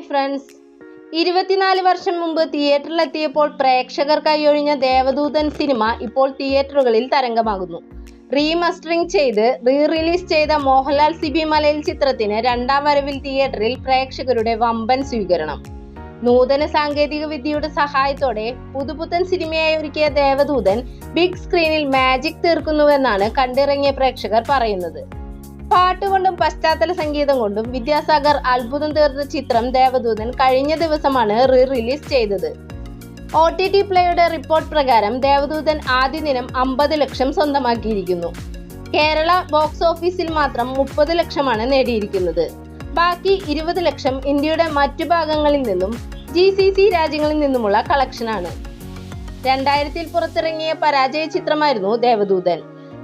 Friends ഇരുപത്തിനാല് വർഷം മുമ്പ് തിയേറ്ററിലെത്തിയപ്പോൾ പ്രേക്ഷകർ കൈയൊഴിഞ്ഞ ദേവദൂതൻ സിനിമ ഇപ്പോൾ തിയേറ്ററുകളിൽ തരംഗമാകുന്നു. റീമസ്റ്ററിംഗ് ചെയ്ത് റീ റിലീസ് ചെയ്ത മോഹൻലാൽ സിബി മലയിൽ ചിത്രത്തിന് രണ്ടാം വരവിൽ തിയേറ്ററിൽ പ്രേക്ഷകരുടെ വമ്പൻ സ്വീകരണം. നൂതന സാങ്കേതിക വിദ്യയുടെ സഹായത്തോടെ പുതുപുത്തൻ സിനിമയായി ഒരുക്കിയ ദേവദൂതൻ ബിഗ് സ്ക്രീനിൽ മാജിക് തീർക്കുന്നുവെന്നാണ് കണ്ടിറങ്ങിയ പ്രേക്ഷകർ പറയുന്നത്. പാട്ടുകൊണ്ടും പശ്ചാത്തല സംഗീതം കൊണ്ടും വിദ്യാസാഗർ അത്ഭുതം തീർത്ത ചിത്രം ദേവദൂതൻ കഴിഞ്ഞ ദിവസമാണ് റീ റിലീസ് ചെയ്തത്. ഒ ടി ടി പ്ലേയുടെ റിപ്പോർട്ട് പ്രകാരം ദേവദൂതൻ ആദ്യ ദിനം അമ്പത് ലക്ഷം സ്വന്തമാക്കിയിരിക്കുന്നു. കേരള ബോക്സ് ഓഫീസിൽ മാത്രം മുപ്പത് ലക്ഷമാണ് നേടിയിരിക്കുന്നത്. ബാക്കി ഇരുപത് ലക്ഷം ഇന്ത്യയുടെ മറ്റു ഭാഗങ്ങളിൽ നിന്നും ജി സി സി രാജ്യങ്ങളിൽ നിന്നുമുള്ള കളക്ഷനാണ്. രണ്ടായിരത്തിൽ പുറത്തിറങ്ങിയ പരാജയ ചിത്രമായിരുന്നു ദേവദൂതൻ.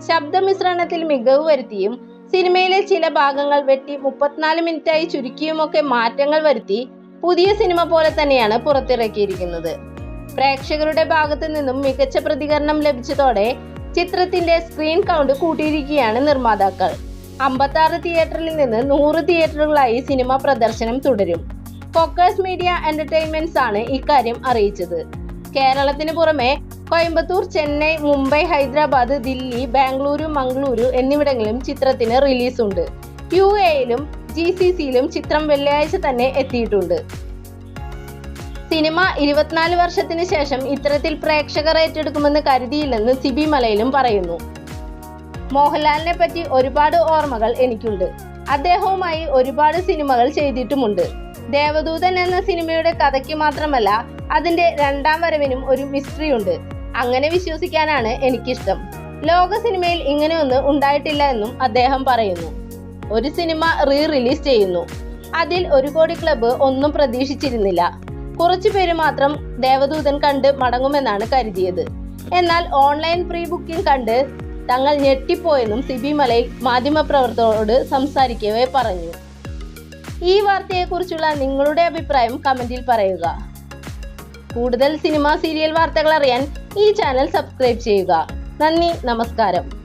ശബ്ദമിശ്രണത്തിൽ മികവ് വരുത്തിയും സിനിമയിലെ ചില ഭാഗങ്ങൾ വെട്ടി മുപ്പത്തിനാല് മിനിറ്റായി ചുരുക്കിയുമൊക്കെ മാറ്റങ്ങൾ വരുത്തി പുതിയ സിനിമ പോലെ തന്നെയാണ് പുറത്തിറക്കിയിരിക്കുന്നത്. പ്രേക്ഷകരുടെ ഭാഗത്തു നിന്നും മികച്ച പ്രതികരണം ലഭിച്ചതോടെ ചിത്രത്തിന്റെ സ്ക്രീൻ കൗണ്ട് കൂട്ടിയിരിക്കുകയാണ് നിർമ്മാതാക്കൾ. അമ്പത്താറ് തിയേറ്ററിൽ നിന്ന് നൂറ് തിയേറ്ററുകളായി സിനിമ പ്രദർശനം തുടരും. ഫോക്കസ് മീഡിയ എന്റർടൈൻമെന്റ്സ് ആണ് ഇക്കാര്യം അറിയിച്ചത്. കേരളത്തിന് പുറമെ കോയമ്പത്തൂർ ചെന്നൈ മുംബൈ ഹൈദരാബാദ് ദില്ലി ബാംഗ്ലൂരു മംഗളൂരു എന്നിവിടങ്ങളിലും ചിത്രത്തിന് റിലീസുണ്ട്. യു എയിലും ജി സി സിയിലും ചിത്രം വെള്ളിയാഴ്ച തന്നെ എത്തിയിട്ടുണ്ട്. സിനിമ ഇരുപത്തിനാല് വർഷത്തിന് ശേഷം ഇത്തരത്തിൽ പ്രേക്ഷകർ ഏറ്റെടുക്കുമെന്ന് കരുതിയില്ലെന്ന് സിബി മലയിലും പറയുന്നു. മോഹൻലാലിനെ പറ്റി ഒരുപാട് ഓർമ്മകൾ എനിക്കുണ്ട്. അദ്ദേഹവുമായി ഒരുപാട് സിനിമകൾ ചെയ്തിട്ടുമുണ്ട്. ദേവദൂതൻ എന്ന സിനിമയുടെ കഥയ്ക്ക് മാത്രമല്ല അതിന്റെ രണ്ടാം വരവിനും ഒരു മിസ്റ്ററി ഉണ്ട് അങ്ങനെ വിശ്വസിക്കാനാണ് എനിക്കിഷ്ടം. ലോക സിനിമയിൽ ഇങ്ങനെയൊന്നും ഉണ്ടായിട്ടില്ല എന്നും അദ്ദേഹം പറയുന്നു. ഒരു സിനിമ റീ റിലീസ് ചെയ്യുന്നു. അതിൽ ഒരു കോടി ക്ലബ്ബ് ഒന്നും പ്രതീക്ഷിച്ചിരുന്നില്ല. കുറച്ചു പേര് മാത്രം ദേവദൂതൻ കണ്ട് മടങ്ങുമെന്നാണ് കരുതിയത്. എന്നാൽ ഓൺലൈൻ പ്രീ ബുക്കിംഗ് കണ്ട് തങ്ങൾ ഞെട്ടിപ്പോയെന്നും സിബി മലയിൽ മാധ്യമപ്രവർത്തകരോട് സംസാരിക്കവേ പറഞ്ഞു. ഈ വാർത്തയെക്കുറിച്ചുള്ള നിങ്ങളുടെ അഭിപ്രായം കമന്റിൽ പറയുക. കൂടുതൽ സിനിമ സീരിയൽ വാർത്തകൾ അറിയാൻ ഈ ചാനൽ സബ്സ്ക്രൈബ് ചെയ്യുക. നന്ദി നമസ്കാരം.